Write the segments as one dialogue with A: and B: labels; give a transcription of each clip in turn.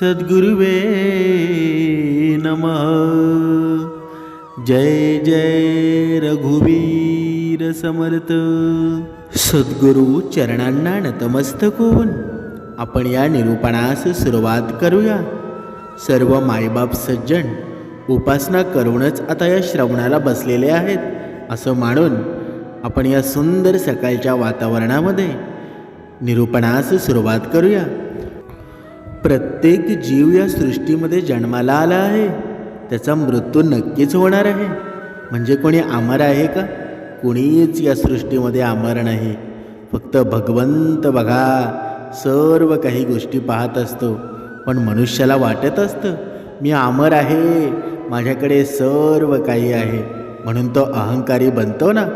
A: सद्गुरुवे नमः। जय जय रघुवीर समर्थ। सद्गुरु चरणांना नतमस्तक होऊन आपण या निरूपणास सुरुवात करूया। सर्व मायबाप सज्जन उपासना करूनच आता या श्रवणाला बसलेले आहेत असं मानून आपण या सुंदर सकाळच्या वातावरणामध्ये निरूपणास सुरुवात करूया. प्रत्येक जीव या सृष्टीमध्ये जन्माला आला आहे. त्याचा मृत्यू नक्कीच होणार आहे. म्हणजे कोणी अमर आहे का? कोणीच या सृष्टीमध्ये अमर नाही. फक्त भगवंत बघा. सर्व काही गोष्टी पाहत असतो. पण मनुष्याला वाटत असतं मी अमर आहे. माझ्याकडे सर्व काही आहे. म्हणून तो अहंकारी बनतो ना?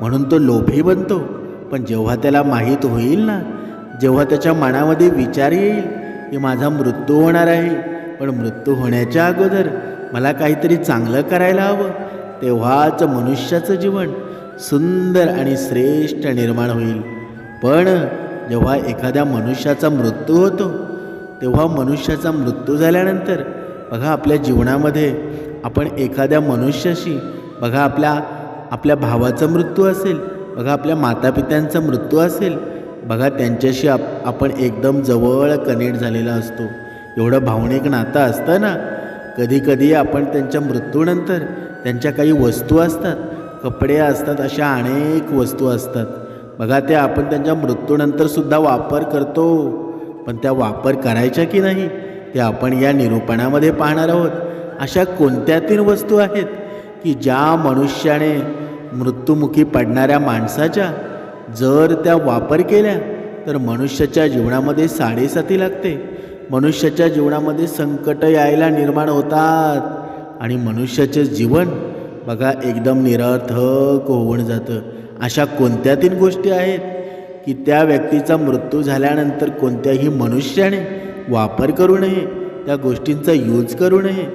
A: म्हणून तो लोभी बनतो. पण जेव्हा त्याला माहीत होईल ना जेव्हा त्याच्या मनामध्ये विचार येईल की माझा मृत्यू होणार आहे. पण मृत्यू होण्याच्या अगोदर मला काहीतरी चांगलं करायला हवं. तेव्हाच मनुष्याचं जीवन सुंदर आणि श्रेष्ठ निर्माण होईल. पण जेव्हा एखाद्या मनुष्याचा मृत्यू होतो तेव्हा मनुष्याचा मृत्यू झाल्यानंतर बघा आपल्या जीवनामध्ये आपण एखाद्या मनुष्याशी बघा आपल्या आपल्या भावाचा मृत्यू असेल बघा आपल्या मातापित्यांचा मृत्यू असेल बघा त्यांच्याशी आप आपण एकदम जवळ कनेक्ट झालेला असतो. एवढं भावनिक नातं असतं ना? कधीकधी आपण त्यांच्या मृत्यूनंतर त्यांच्या काही वस्तू असतात कपडे असतात अशा अनेक वस्तू असतात. बघा त्या आपण त्यांच्या मृत्यूनंतरसुद्धा वापर करतो. पण त्या वापर करायच्या की नाही ते आपण या निरूपणामध्ये पाहणार आहोत. अशा कोणत्या तीन वस्तू आहेत की ज्या मनुष्याने मृत्युमुखी पडणाऱ्या माणसाच्या जर त्या वापर केल्या तर मनुष्याच्या जीवनामध्ये साडेसाती लागते. मनुष्याच्या जीवनामध्ये संकट यायला निर्माण होतात. आणि मनुष्याचे जीवन बघा एकदम निरर्थक होऊन जातं. अशा कोणत्या तीन गोष्टी आहेत? की त्या व्यक्तीचा मृत्यू झाल्यानंतर कोणत्याही मनुष्याने वापर करू नये त्या गोष्टींचा यूज करू नये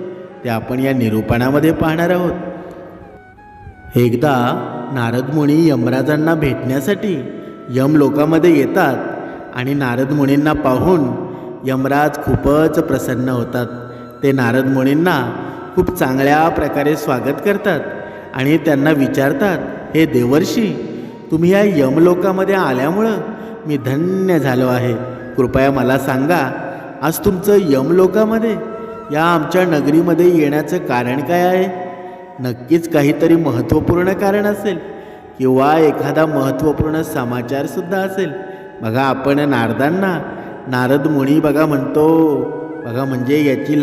A: ते आपण या निरूपणामध्ये पाहणार आहोत. एकदा नारदमुनी यमराजांना भेटण्यासाठी यम लोकामध्ये येतात आणि नारदमुनींना पाहून यमराज खूपच प्रसन्न होतात. ते नारदमुनींना खूप चांगल्या प्रकारे स्वागत करतात आणि त्यांना विचारतात हे देवर्षी तुम्ही या यमलोकामध्ये आल्यामुळं मी धन्य झालो आहे. कृपया मला सांगा आज तुमचं यमलोकामध्ये या आमच्या नगरीमध्ये येण्याचं कारण काय आहे? नक्कीच काहीतरी महत्त्वपूर्ण कारण असेल किंवा एखादा महत्त्वपूर्ण समाचारसुद्धा असेल. बघा आपण नारदांना नारद मुनी बघा म्हणतो बघा म्हणजे याची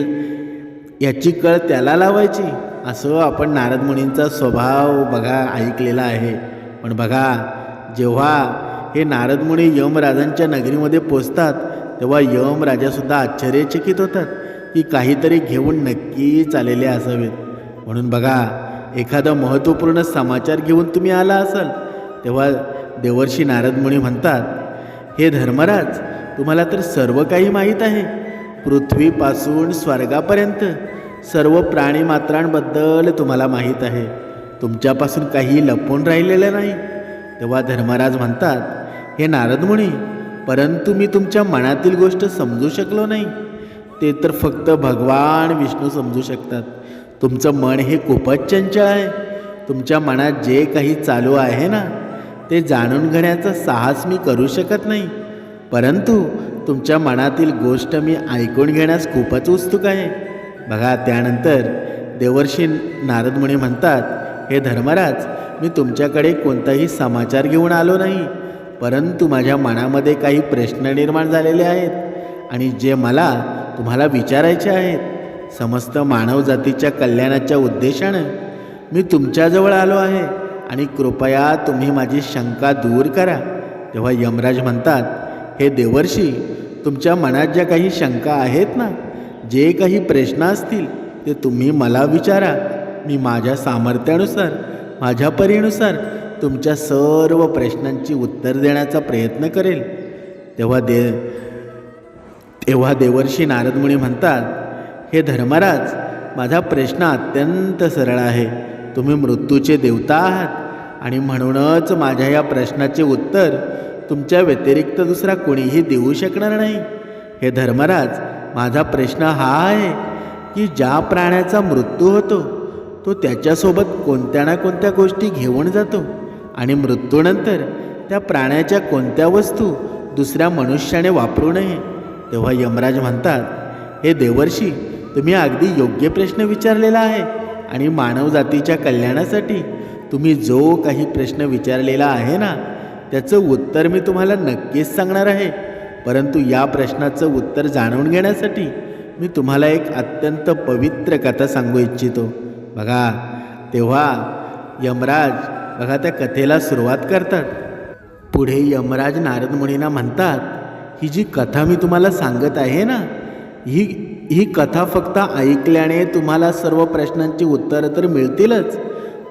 A: याची कळ त्याला लावायची. असं आपण नारद मुनींचा स्वभाव बघा ऐकलेला आहे. पण बघा जेव्हा हे नारद मुनी यमराजांच्या नगरीमध्ये पोचतात तेव्हा यमराजासुद्धा आश्चर्यचकित होतात की काहीतरी घेऊन नक्कीच आलेले असावेत. म्हणून बघा एखादा महत्त्वपूर्ण समाचार घेऊन तुम्ही आला असाल तेव्हा देवर्षी नारद मुनी म्हणतात हे धर्मराज तुम्हाला तर सर्व काही माहीत आहे. पृथ्वीपासून स्वर्गापर्यंत सर्व प्राणीमात्रांबद्दल तुम्हाला माहीत आहे. तुमच्यापासून काही लपून राहिलेलं नाही. तेव्हा धर्मराज म्हणतात हे नारद मुनी परंतु मी तुमच्या मनातील गोष्ट समजू शकलो नाही. ते तर फक्त भगवान विष्णू समजू शकतात. तुमचं मन हे खूपच चंचल आहे. तुमच्या मनात जे काही चालू आहे ना ते जाणून घेण्याचा साहस मी करू शकत नाही. परंतु तुमच्या मनातील गोष्ट मी ऐकून घेण्यास खूपच उत्सुक आहे. बघा त्यानंतर देवर्षी नारद मुनी म्हणतात हे धर्मराज मी तुमच्याकडे कोणताही समाचार घेऊन आलो नाही. परंतु माझ्या मनामध्ये काही प्रश्न निर्माण झालेले आहेत आणि जे मला तुम्हाला विचारायचे आहेत. समस्त मानवजातीच्या कल्याणाच्या उद्देशानं मी तुमच्याजवळ आलो आहे आणि कृपया तुम्ही माझी शंका दूर करा. तेव्हा यमराज म्हणतात हे देवर्षी तुमच्या मनात ज्या काही शंका आहेत ना जे काही प्रश्न असतील ते तुम्ही मला विचारा. मी माझ्या सामर्थ्यानुसार माझ्या परीनुसार तुमच्या सर्व प्रश्नांची उत्तर देण्याचा प्रयत्न करेल. तेव्हा दे तेव्हा देवर्षी नारदमुनी म्हणतात हे धर्मराज माझा प्रश्न अत्यंत सरळ आहे. तुम्ही मृत्यूचे देवता आहात आणि म्हणूनच माझ्या या प्रश्नाचे उत्तर तुमच्या व्यतिरिक्त दुसरा कोणीही देऊ शकणार नाही. हे धर्मराज माझा प्रश्न हा आहे की ज्या प्राण्याचा मृत्यू होतो तो त्याच्यासोबत कोणत्या ना कोणत्या गोष्टी घेऊन जातो आणि मृत्यूनंतर त्या प्राण्याच्या कोणत्या वस्तू दुसऱ्या मनुष्याने वापरू नये. तेव्हा यमराज म्हणतात हे देवर्षी तुम्ही अगदी योग्य प्रश्न विचारलेला आहे. आणि मानवजातीच्या कल्याणासाठी तुम्ही जो काही प्रश्न विचारलेला आहे ना त्याचं उत्तर मी तुम्हाला नक्कीच सांगणार आहे. परंतु या प्रश्नाचं उत्तर जाणून घेण्यासाठी मी तुम्हाला एक अत्यंत पवित्र कथा सांगू इच्छितो. बघा तेव्हा यमराज बघा त्या कथेला सुरुवात करतात. पुढे यमराज नारद मुनींना म्हणतात ही जी कथा मी तुम्हाला सांगत आहे ना ही ही कथा फक्त ऐकल्याने तुम्हाला सर्व प्रश्नांची उत्तरं तर मिळतीलच.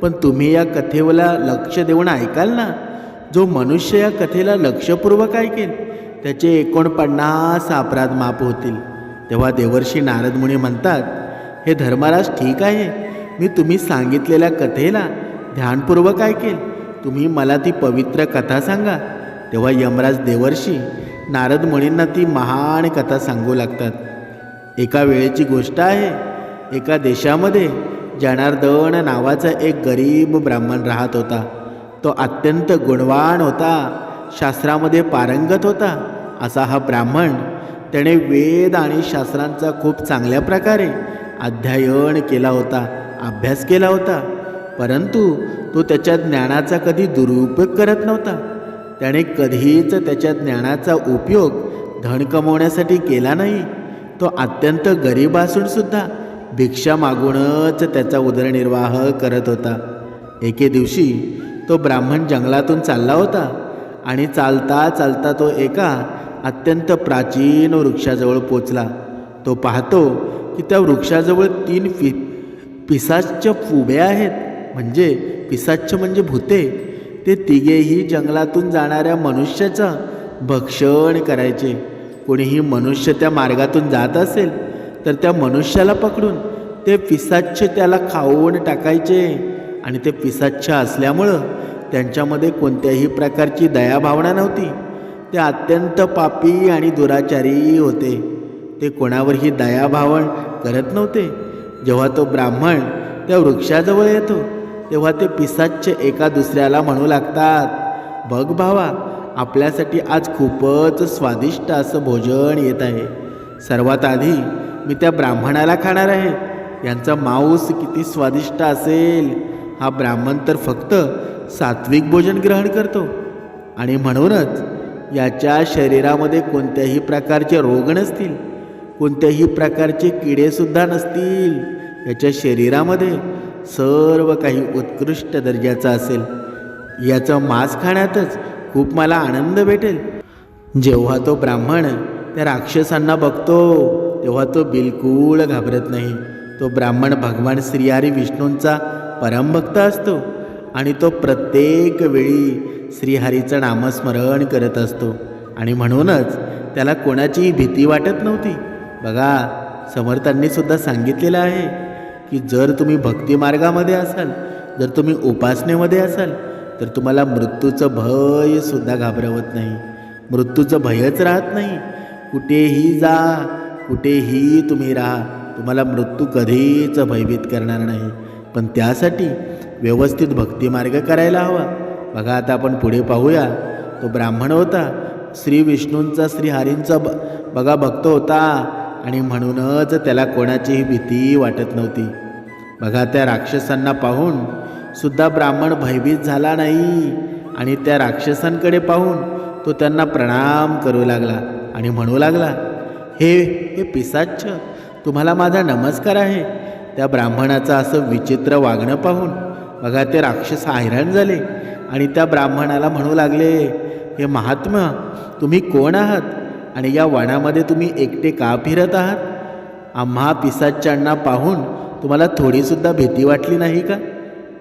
A: पण तुम्ही या कथेला लक्ष देऊन ऐकाल ना? जो मनुष्य या कथेला लक्षपूर्वक ऐकेल त्याचे एकोणपन्नास अपराध माप होतील. तेव्हा देवर्षी नारद मुनी म्हणतात हे धर्मराज ठीक आहे. मी तुम्ही सांगितलेल्या कथेला ध्यानपूर्वक ऐकेल तुम्ही मला ती पवित्र कथा सांगा. तेव्हा यमराज देवर्षी नारद मुनींना ती महान कथा सांगू लागतात. एका वेळेची गोष्ट आहे. एका देशामध्ये जनार्दन नावाचा एक गरीब ब्राह्मण राहत होता. तो अत्यंत गुणवान होता. शास्त्रामध्ये पारंगत होता. असा हा ब्राह्मण त्याने वेद आणि शास्त्रांचा खूप चांगल्या प्रकारे अध्ययन केला होता अभ्यास केला होता. परंतु तो त्याच्या ज्ञानाचा कधी दुरुपयोग करत नव्हता. त्याने कधीच त्याच्या ज्ञानाचा उपयोग धन कमवण्यासाठी केला नाही. तो अत्यंत गरीब असूनसुद्धा भिक्षा मागूनच त्याचा उदरनिर्वाह करत होता. एके दिवशी तो ब्राह्मण जंगलातून चालला होता आणि चालता चालता तो एका अत्यंत प्राचीन वृक्षाजवळ पोचला. तो पाहतो की त्या वृक्षाजवळ तीन पि पिसाच्य फुबे आहेत. म्हणजे पिसाच्य म्हणजे भूते. ते तिघेही जंगलातून जाणाऱ्या मनुष्याचं भक्षण करायचे. कोणीही मनुष्य त्या मार्गातून जात असेल तर त्या मनुष्याला पकडून ते पिसाच्छ त्याला खाऊन टाकायचे. आणि ते पिसाच्छ असल्यामुळं त्यांच्यामध्ये कोणत्याही प्रकारची दयाभावना नव्हती. ते अत्यंत पापी आणि दुराचारी होते. ते कोणावरही दयाभावण करत नव्हते. जेव्हा तो ब्राह्मण त्या वृक्षाजवळ येतो तेव्हा ते पिसाच्छ एका दुसऱ्याला म्हणू लागतात बघ भावा आपल्यासाठी आज खूपच स्वादिष्ट असं भोजन येत आहे. सर्वात आधी मी त्या ब्राह्मणाला खाणार आहे. यांचा मांस किती स्वादिष्ट असेल हा ब्राह्मण तर फक्त सात्विक भोजन ग्रहण करतो. आणि म्हणूनच याच्या शरीरामध्ये कोणत्याही प्रकारचे रोग नसतील कोणत्याही प्रकारचे किडेसुद्धा नसतील. याच्या शरीरामध्ये सर्व काही उत्कृष्ट दर्जाचं असेल. याचं मांस खाण्यातच खूप मला आनंद भेटेल. जेव्हा तो ब्राह्मण त्या राक्षसांना बघतो तेव्हा तो बिलकुल घाबरत नाही. तो ब्राह्मण भगवान श्रीहरी विष्णूंचा परमभक्त असतो आणि तो प्रत्येक वेळी श्रीहरीचं नामस्मरण करत असतो. आणि म्हणूनच त्याला कोणाचीही भीती वाटत नव्हती. बघा समर्थांनीसुद्धा सांगितलेलं आहे की जर तुम्ही भक्तिमार्गामध्ये असाल जर तुम्ही उपासनेमध्ये असाल तर तुम्हाला मृत्यूचं भयसुद्धा घाबरवत नाही. मृत्यूचं भयच राहत नाही. कुठेही जा कुठेही तुम्ही राहा. तुम्हाला मृत्यू कधीच भयभीत करणार नाही. पण त्यासाठी व्यवस्थित भक्तिमार्ग करायला हवा. बघा आता आपण पुढे पाहूया. तो ब्राह्मण होता. श्री विष्णूंचा श्रीहरींचा ब बघा भक्त होता. आणि म्हणूनच त्याला कोणाचीही भीती वाटत नव्हती. बघा त्या राक्षसांना पाहून सुद्धा ब्राह्मण भयभीत झाला नाही. आणि त्या राक्षसांकडे पाहून तो त्यांना प्रणाम करू लागला आणि म्हणू लागला हे हे पिसाच्छ तुम्हाला माझा नमस्कार आहे. त्या ब्राह्मणाचं असं विचित्र वागणं पाहून बघा ते राक्षस हैराण झाले आणि त्या ब्राह्मणाला म्हणू लागले हे महात्मा तुम्ही कोण आहात? आणि या वनामध्ये तुम्ही एकटे का फिरत आहात? आम्हा पिसाच्यांना पाहून तुम्हाला थोडीसुद्धा भीती वाटली नाही का?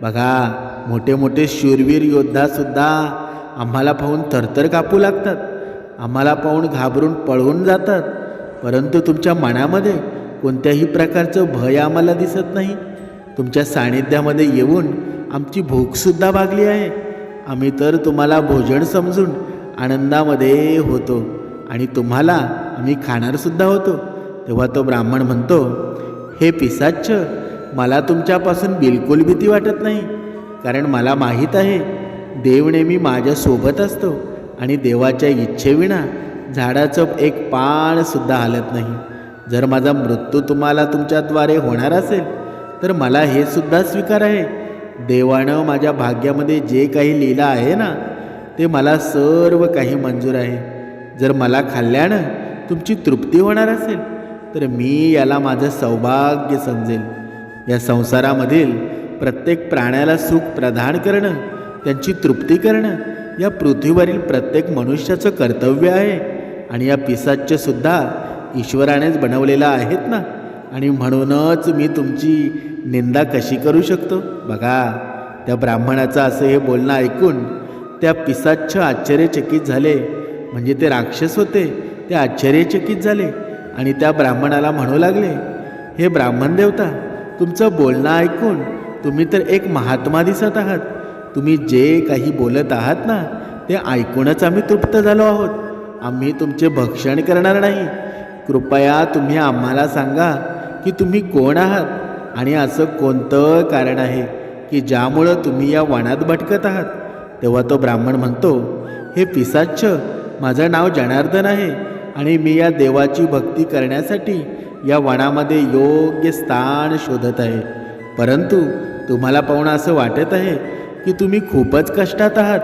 A: बघा मोठे मोठे शूरवीर योद्धासुद्धा आम्हाला पाहून थरथर कापू लागतात. आम्हाला पाहून घाबरून पळून जातात. परंतु तुमच्या मनामध्ये कोणत्याही प्रकारचं भय आम्हाला दिसत नाही. तुमच्या सानिध्यामध्ये येऊन आमची भूकसुद्धा भागली आहे. आम्ही तर तुम्हाला भोजन समजून आनंदामध्ये होतो आणि तुम्हाला आम्ही खाणारसुद्धा होतो. तेव्हा तो ब्राह्मण म्हणतो हे पिसाच्छ मला तुमच्यापासून बिलकुल भीती वाटत नाही. कारण मला माहीत आहे देव नेहमी माझ्यासोबत असतो आणि देवाच्या इच्छेविना झाडाचं एक पानसुद्धा हलत नाही. जर माझा मृत्यू तुम्हाला तुमच्याद्वारे होणार असेल तर मला हे सुद्धा स्वीकार आहे. देवानं माझ्या भाग्यामध्ये जे काही लिहिलं आहे ना ते मला सर्व काही मंजूर आहे. जर मला खाल्ल्यानं तुमची तृप्ती होणार असेल तर मी याला माझं सौभाग्य समजेल या संसारामधील प्रत्येक प्राण्याला सुख प्रदान करणं त्यांची तृप्ती करणं या पृथ्वीवरील प्रत्येक मनुष्याचं कर्तव्य आहे. आणि या पिसाच्यसुद्धा ईश्वरानेच बनवलेलं आहेत ना? आणि म्हणूनच मी तुमची निंदा कशी करू शकतो? बघा त्या ब्राह्मणाचं असं हे बोलणं ऐकून त्या पिसाच्छ आश्चर्यचकित झाले. म्हणजे ते राक्षस होते ते आश्चर्यचकित झाले आणि त्या ब्राह्मणाला म्हणू लागले हे ब्राह्मण देवता तुमचं बोलणं ऐकून तुम्ही तर एक महात्मा दिसत आहात. तुम्ही जे काही बोलत आहात ना ते ऐकूनच आम्ही तृप्त झालो आहोत. आम्ही तुमचे भक्षण करणार नाही. कृपया तुम्ही आम्हाला सांगा की तुम्ही कोण आहात आणि असं कोणतं कारण आहे की ज्यामुळं तुम्ही या वनात भटकत आहात? तेव्हा तो ब्राह्मण म्हणतो हे पिसाच्छ माझं नाव जनार्दन आहे आणि मी या देवाची भक्ती करण्यासाठी या वनामध्ये योग्य स्थान शोधत आहे. परंतु तुम्हाला पाहून असं वाटत आहे की तुम्ही खूपच कष्टात आहात.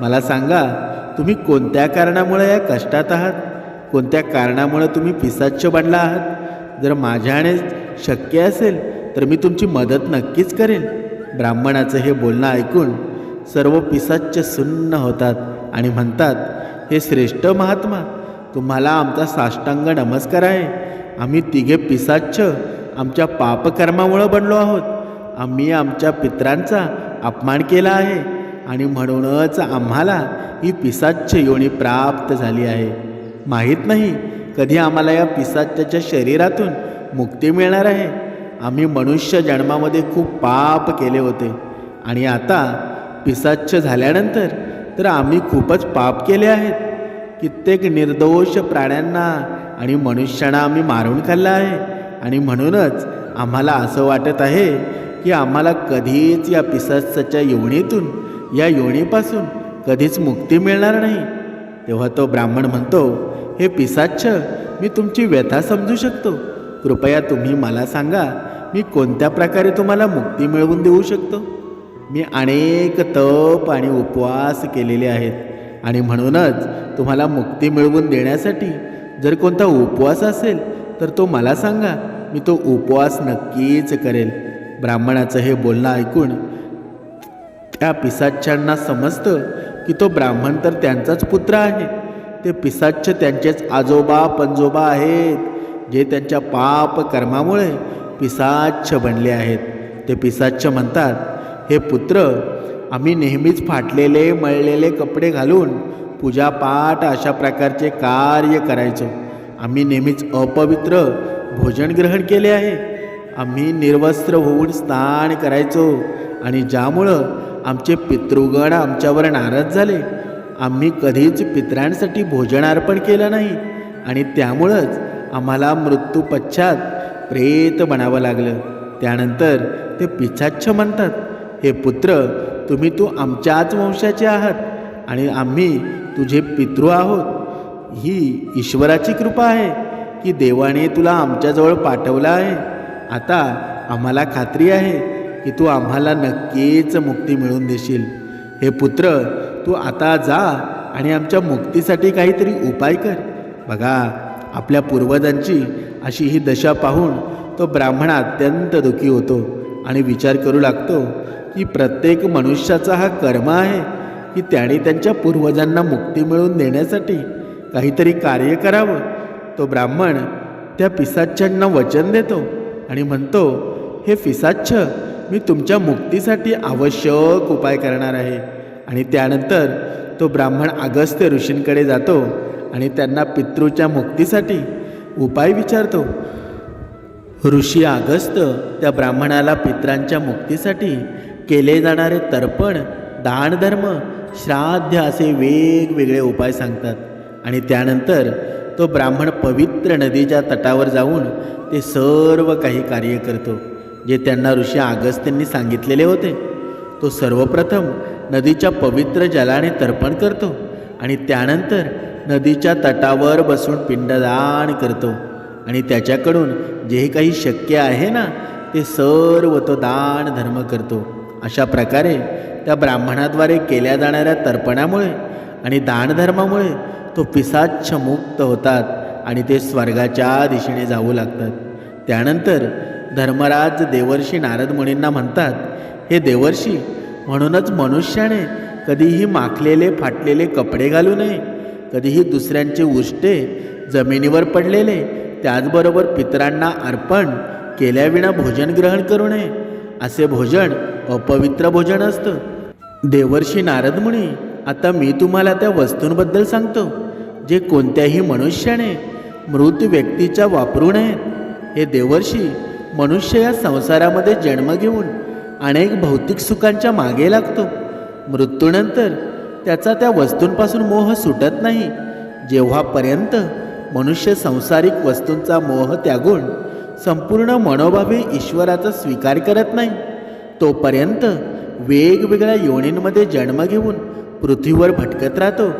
A: मला सांगा तुम्ही कोणत्या कारणामुळे या कष्टात आहात? कोणत्या कारणामुळे तुम्ही पिसाच्छ बनला आहात? जर माझ्याने शक्य असेल तर मी तुमची मदत नक्कीच करेन. ब्राह्मणाचं हे बोलणं ऐकून सर्व पिसाच्छ सुन्न होतात आणि म्हणतात हे श्रेष्ठ महात्मा तुम्हाला आमचा साष्टांग नमस्कार आहे. आम्ही तिघे पिसाच्छ आमच्या पापकर्मामुळं बनलो आहोत. आम्ही आमच्या पित्रांचा अपमान केला आहे आणि म्हणूनच आम्हाला ही पिसाच्छ योनी प्राप्त झाली आहे. माहीत नाही कधी आम्हाला या पिसाच्याच्या शरीरातून मुक्ती मिळणार आहे. आम्ही मनुष्य जन्मामध्ये खूप पाप केले होते आणि आता पिसाच्छ झाल्यानंतर तर आम्ही खूपच पाप केले आहेत. कित्येक निर्दोष प्राण्यांना आणि मनुष्यांना आम्ही मारून खाल्लं आहे. आणि म्हणूनच आम्हाला असं वाटत आहे की आम्हाला कधीच या पिसाच्याच्या योणीतून या योणीपासून कधीच मुक्ती मिळणार नाही. तेव्हा तो ब्राह्मण म्हणतो हे पिसाच्छ मी तुमची व्यथा समजू शकतो. कृपया तुम्ही मला सांगा मी कोणत्या प्रकारे तुम्हाला मुक्ती मिळवून देऊ शकतो? मी अनेक तप आणि उपवास केलेले आहेत. आणि म्हणूनच तुम्हाला मुक्ती मिळवून देण्यासाठी जर कोणता उपवास असेल तर तो मला सांगा. मी तो उपवास नक्कीच करेल. ब्राह्मणाचं हे बोलणं ऐकून त्या पिसाच्यांना समजतं की तो ब्राह्मण तर त्यांचाच पुत्र आहे. ते पिसाच्छ त्यांचेच आजोबा पंजोबा आहेत जे त्यांच्या पाप कर्मामुळे पिसाच्छ बनले आहेत. ते पिसाच्छ म्हणतात हे पुत्र आम्ही नेहमीच फाटलेले मळलेले कपडे घालून पूजापाठ अशा प्रकारचे कार्य करायचो. आम्ही नेहमीच अपवित्र भोजन ग्रहण केले आहे. आम्ही निर्वस्त्र होऊन स्नान करायचो आणि ज्यामुळं आमचे पितृगण आमच्यावर नाराज झाले. आम्ही कधीच पितरांसाठी भोजन अर्पण केलं नाही आणि त्यामुळंच आम्हाला मृत्यूपश्चात प्रेत बनावं लागलं. त्यानंतर ते पिछाच्छ म्हणतात. हे पुत्र तुम्ही तू आमच्याच वंशाचे आहात आणि आम्ही तुझे पितृ आहोत. ही ईश्वराची कृपा आहे की देवाने तुला आमच्याजवळ पाठवलं आहे. आता आम्हाला खात्री आहे की तू आम्हाला नक्कीच मुक्ती मिळवून देशील. हे पुत्र तू आता जा आणि आमच्या मुक्तीसाठी काहीतरी उपाय कर. बघा आपल्या पूर्वजांची अशी ही दशा पाहून तो ब्राह्मण अत्यंत दुःखी होतो आणि विचार करू लागतो की प्रत्येक मनुष्याचा हा कर्म आहे की त्याने त्यांच्या पूर्वजांना मुक्ती मिळवून देण्यासाठी काहीतरी कार्य करावं. तो ब्राह्मण त्या पिसाच्छांना वचन देतो आणि म्हणतो हे पिसाच्छ मी तुमच्या मुक्तीसाठी आवश्यक उपाय करणार आहे. आणि त्यानंतर तो ब्राह्मण अगस्त्य ऋषींकडे जातो आणि त्यांना पितृच्या मुक्तीसाठी उपाय विचारतो. ऋषी अगस्त त्या ब्राह्मणाला पित्रांच्या मुक्तीसाठी केले जाणारे तर्पण दानधर्म श्राद्ध असे वेगवेगळे उपाय सांगतात. आणि त्यानंतर तो ब्राह्मण पवित्र नदीच्या तटावर जाऊन ते सर्व काही कार्य करतो जे त्यांना ऋषी अगस्त्यांनी सांगितलेले होते. तो सर्वप्रथम नदीच्या पवित्र जलाने तर्पण करतो आणि त्यानंतर नदीच्या तटावर बसून पिंडदान करतो. आणि त्याच्याकडून जे काही शक्य आहे ना ते सर्व तो दान धर्म करतो. अशा प्रकारे त्या ब्राह्मणाद्वारे केल्या जाणाऱ्या तर्पणामुळे आणि दानधर्मामुळे तो पिसाच्छ मुक्त होतात आणि ते स्वर्गाच्या दिशेने जाऊ लागतात. त्यानंतर धर्मराज देवर्षी नारद मुनींना म्हणतात हे देवर्षी म्हणूनच मनुष्याने कधीही माखलेले फाटलेले कपडे घालू नये. कधीही दुसऱ्यांचे उष्टे जमिनीवर पडलेले त्याचबरोबर पितरांना अर्पण केल्याविना भोजन ग्रहण करू नये. असे भोजन अपवित्र भोजन असतं. देवर्षी नारद म्हणे आता मी तुम्हाला त्या वस्तूंबद्दल सांगतो जे कोणत्याही मनुष्याने मृत व्यक्तीच्या वापरू नयेत हे देवर्षी मनुष्य या संसारामध्ये जन्म घेऊन अनेक भौतिक सुखांच्या मागे लागतो. मृत्यूनंतर त्याचा त्या वस्तूंपासून मोह सुटत नाही. जेव्हापर्यंत मनुष्य संसारिक वस्तूंचा मोह त्यागून संपूर्ण मनोभावे ईश्वराचा स्वीकार करत नाही तोपर्यंत वेगवेगळ्या योनींमध्ये जन्म घेऊन पृथ्वीवर भटकत राहतो.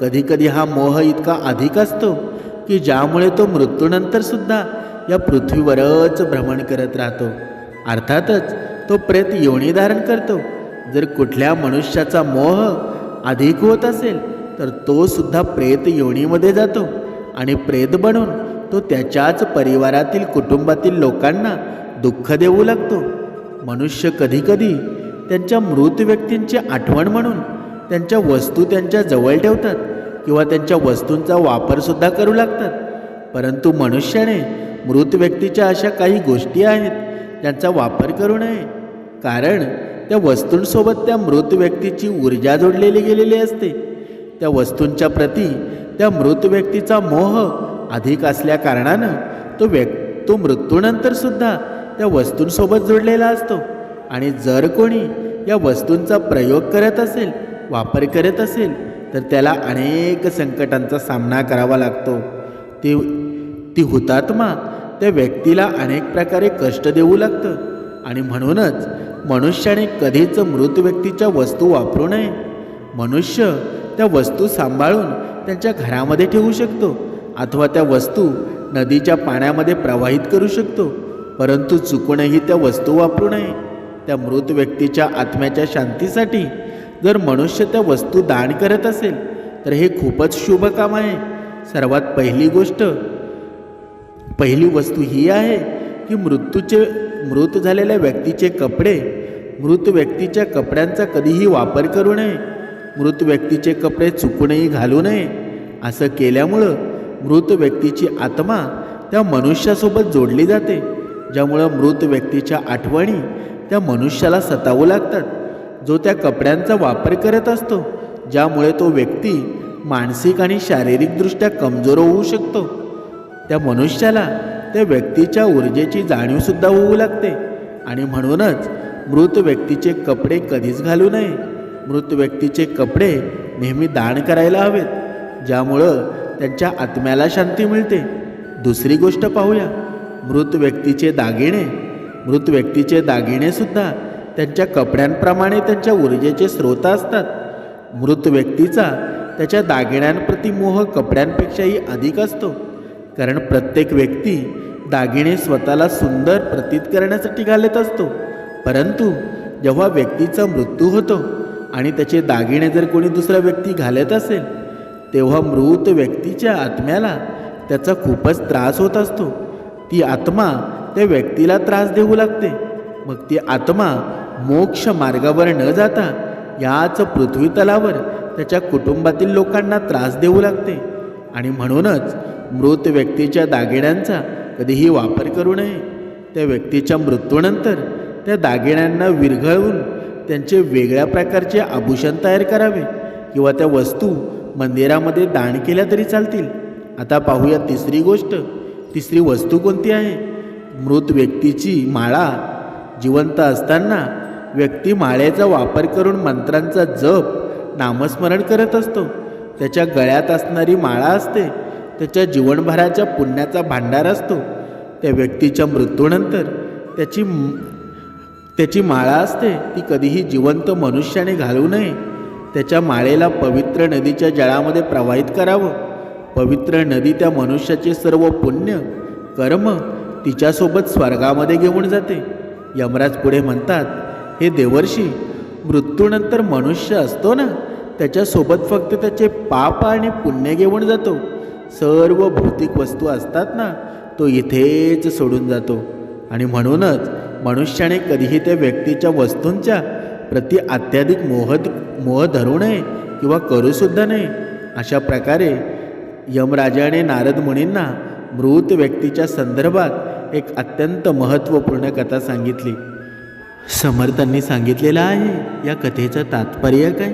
A: कधीकधी हा मोह इतका अधिक असतो की ज्यामुळे तो मृत्यूनंतर सुद्धा या पृथ्वीवरच भ्रमण करत राहतो. अर्थातच तो प्रेत योनी धारण करतो. जर कुठल्या मनुष्याचा मोह अधिक होत असेल तर तो सुद्धा प्रेत योनीमध्ये जातो आणि प्रेत बनून तो त्याच्याच परिवारातील कुटुंबातील लोकांना दुःख देऊ लागतो. मनुष्य कधीकधी त्यांच्या मृत व्यक्तींची आठवण म्हणून त्यांच्या वस्तू त्यांच्या जवळ ठेवतात किंवा त्यांच्या वस्तूंचा वापरसुद्धा करू लागतात. परंतु मनुष्याने मृत व्यक्तीच्या अशा काही गोष्टी आहेत त्यांचा वापर करू नये. कारण त्या वस्तूंसोबत त्या मृत व्यक्तीची ऊर्जा जोडलेली गेलेली असते. त्या वस्तूंच्या प्रती त्या मृत व्यक्तीचा मोह अधिक असल्या कारणानं तो व्यक् तो मृत्यूनंतर सुद्धा त्या वस्तूंसोबत जोडलेला असतो. आणि जर कोणी या वस्तूंचा प्रयोग करत असेल वापर करत असेल तर त्याला अनेक संकटांचा सामना करावा लागतो. ती ती हुतात्मा त्या व्यक्तीला अनेक प्रकारे कष्ट देऊ लागतं. आणि म्हणूनच मनुष्याने कधीच मृत व्यक्तीच्या वस्तू वापरू नये. मनुष्य त्या वस्तू सांभाळून त्यांच्या घरामध्ये ठेवू शकतो अथवा त्या वस्तू नदीच्या पाण्यामध्ये प्रवाहित करू शकतो. परंतु चुकूनही त्या वस्तू वापरू नये. त्या मृत व्यक्तीच्या आत्म्याच्या शांतीसाठी जर मनुष्य त्या वस्तू दान करत असेल तर हे खूपच शुभ काम आहे. सर्वात पहिली गोष्ट पहिली वस्तू ही आहे की मृत्यूचे मृत झालेल्या व्यक्तीचे कपडे मृत व्यक्तीच्या कपड्यांचा कधीही वापर करू नये. मृत व्यक्तीचे कपडे चुकूनही घालू नये. असं केल्यामुळं मृत व्यक्तीची आत्मा त्या मनुष्यासोबत जोडली जाते. ज्यामुळं मृत व्यक्तीच्या आठवणी त्या मनुष्याला सतावू लागतात. जो त्या कपड्यांचा वापर करत असतो ज्यामुळे तो व्यक्ती मानसिक आणि शारीरिकदृष्ट्या कमजोर होऊ शकतो. त्या मनुष्याला त्या व्यक्तीच्या ऊर्जेची जाणीवसुद्धा होऊ लागते आणि म्हणूनच मृत व्यक्तीचे कपडे कधीच घालू नये. मृत व्यक्तीचे कपडे नेहमी दान करायला हवेत ज्यामुळं त्यांच्या आत्म्याला शांती मिळते. दुसरी गोष्ट पाहूया. मृत व्यक्तीचे दागिने मृत व्यक्तीचे दागिनेसुद्धा त्यांच्या कपड्यांप्रमाणे त्यांच्या ऊर्जेचे स्रोत असतात. मृत व्यक्तीचा त्याच्या दागिन्यांप्रती मोह कपड्यांपेक्षाही अधिक असतो. कारण प्रत्येक व्यक्ती दागिने स्वतःला सुंदर प्रतीत करण्यासाठी घालत असतो. परंतु जेव्हा व्यक्तीचा मृत्यू होतो आणि त्याचे दागिने जर कोणी दुसरा व्यक्ती घालत असेल तेव्हा मृत व्यक्तीच्या आत्म्याला त्याचा खूपच त्रास होत असतो. ती आत्मा त्या व्यक्तीला त्रास देऊ लागते. मग ती आत्मा मोक्ष मार्गावर न जाता याच पृथ्वीतलावर त्याच्या कुटुंबातील लोकांना त्रास देऊ लागते. आणि म्हणूनच मृत व्यक्तीच्या दागिन्यांचा कधीही वापर करू नये. त्या व्यक्तीच्या मृत्यूनंतर त्या दागिन्यांना विरघळवून त्यांचे वेगळ्या प्रकारचे आभूषण तयार करावे किंवा त्या वस्तू मंदिरामध्ये दान केल्या तरी चालतील. आता पाहूया तिसरी गोष्ट. तिसरी वस्तू कोणती आहे? मृत व्यक्तीची माळा. जिवंत असताना व्यक्ती माळेचा वापर करून मंत्रांचा जप नामस्मरण करत असतो. त्याच्या गळ्यात असणारी माळा असते. त्याच्या जीवनभराच्या पुण्याचा भांडार असतो. त्या व्यक्तीच्या मृत्यूनंतर त्याची त्याची माळा असते. ती कधीही जिवंत मनुष्याने घालू नये. त्याच्या माळेला पवित्र नदीच्या जळामध्ये प्रवाहित करावं. पवित्र नदी त्या मनुष्याचे सर्व पुण्य कर्म तिच्यासोबत स्वर्गामध्ये घेऊन जाते. यमराज पुढे म्हणतात हे देवर्षी मृत्यूनंतर मनुष्य असतो ना त्याच्यासोबत फक्त त्याचे पाप आणि पुण्य घेऊन जातो. सर्व भौतिक वस्तू असतात ना तो इथेच सोडून जातो. आणि म्हणूनच मनुष्याने कधीही त्या व्यक्तीच्या वस्तूंच्या प्रति अत्याधिक मोह मोह धरू नये किंवा करूसुद्धा नये. अशा प्रकारे यमराजाने नारद मुनींना मृत व्यक्तीच्या संदर्भात एक अत्यंत महत्त्वपूर्ण कथा सांगितली. समर्थांनी सांगितलेलं आहे या कथेचं तात्पर्य काय?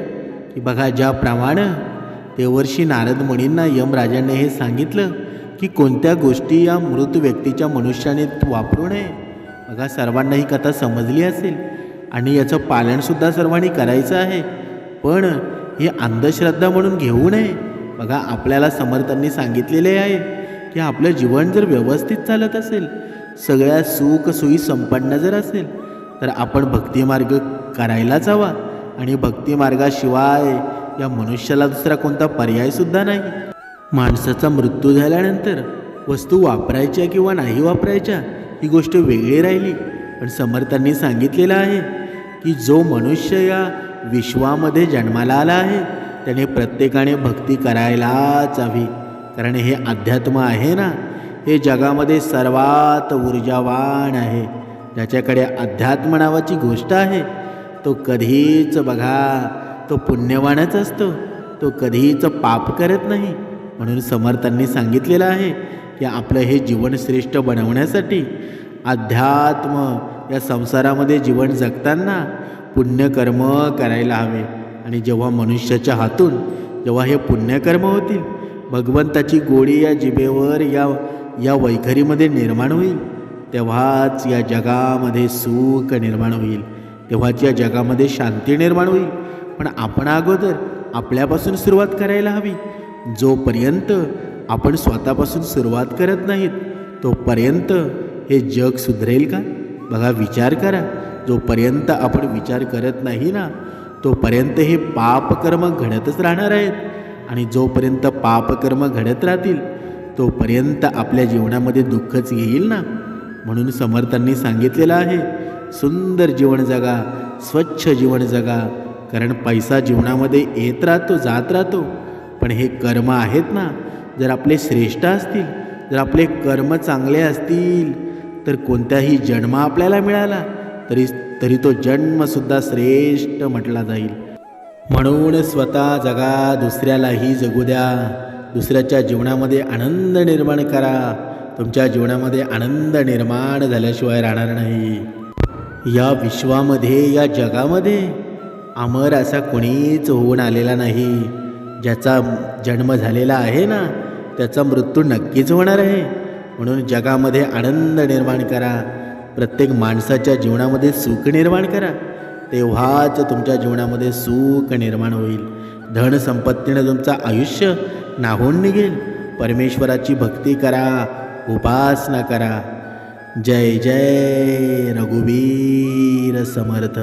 A: की बघा ज्याप्रमाणे देवर्षी नारद मुनींना यमराजाने हे सांगितलं की कोणत्या गोष्टी या मृत व्यक्तीच्या मनुष्याने वापरू नये. बघा सर्वांना ही कथा समजली असेल आणि याचं पालनसुद्धा सर्वांनी करायचं आहे. पण ही अंधश्रद्धा म्हणून घेऊ नये. बघा आपल्याला समर्थांनी सांगितलेले आहे की आपलं जीवन जर व्यवस्थित चालत असेल सगळ्या सुखसोयी संपन्न जर असेल तर आपण भक्तिमार्ग करायलाच हवा. आणि भक्तिमार्गाशिवाय या मनुष्याला दुसरा कोणता पर्यायसुद्धा नाही. माणसाचा मृत्यू झाल्यानंतर वस्तू वापरायच्या किंवा नाही वापरायच्या ही गोष्ट वेगळी राहिली. पण समर्थांनी सांगितलेलं आहे की जो मनुष्य या विश्वामध्ये जन्माला आला आहे त्याने प्रत्येकाने भक्ती करायलाच हवी. कारण हे अध्यात्म आहे ना हे जगामध्ये सर्वात ऊर्जावान आहे. ज्याच्याकडे अध्यात्म नावाची गोष्ट आहे तो कधीच बघा तो पुण्यवानच असतो. तो कधीच पाप करत नाही. म्हणून समर्थांनी सांगितलेलं आहे की आपलं हे जीवन श्रेष्ठ बनवण्यासाठी अध्यात्म या संसारामध्ये जीवन जगताना पुण्यकर्म करायला हवे. आणि जेव्हा मनुष्याच्या हातून जेव्हा हे पुण्यकर्म होतील भगवंताची गोडी या जिभेवर या या वैखरीमध्ये निर्माण होईल तेव्हाच या जगामध्ये सुख निर्माण होईल. तेव्हाच या जगामध्ये शांती निर्माण होईल. पण आपण अगोदर आपल्यापासून सुरुवात करायला हवी. जोपर्यंत आपण स्वतःपासून सुरुवात करत नाहीत तोपर्यंत हे जग सुधरेल का? बघा विचार करा. जोपर्यंत आपण विचार करत नाही ना तोपर्यंत हे पापकर्म घडतच राहणार आहेत. आणि जोपर्यंत पापकर्म घडत राहतील तोपर्यंत आपल्या जीवनामध्ये दुःखच येईल ना? म्हणून समर्थांनी सांगितलेलं आहे सुंदर जीवन जगा स्वच्छ जीवन जगा कारण पैसा जीवनामध्ये येत राहतो जात राहतो. पण हे कर्म आहेत ना? जर आपले श्रेष्ठ असतील जर आपले कर्म चांगले असतील तर कोणत्याही जन्म आपल्याला मिळाला तरी तरी तो जन्मसुद्धा श्रेष्ठ म्हटला जाईल. म्हणून स्वतः जगा दुसऱ्यालाही जगू द्या. दुसऱ्याच्या जीवनामध्ये आनंद निर्माण करा. तुमच्या जीवनामध्ये आनंद निर्माण झाल्याशिवाय राहणार नाही. या विश्वामध्ये या जगामध्ये अमर असा कोणीच होऊन आलेला नाही. ज्याचा जन्म झालेला आहे ना त्याचा मृत्यू नक्कीच होणार आहे. म्हणून जगामध्ये आनंद निर्माण करा. प्रत्येक माणसाच्या जीवनामध्ये सुख निर्माण करा. तेव्हाच तुमच्या जीवनामध्ये सुख निर्माण होईल. धन संपत्तीनं तुमचं आयुष्य नाहून निघेल. परमेश्वराची भक्ती करा उपासना करा. जय जय रघुवीर समर्थ.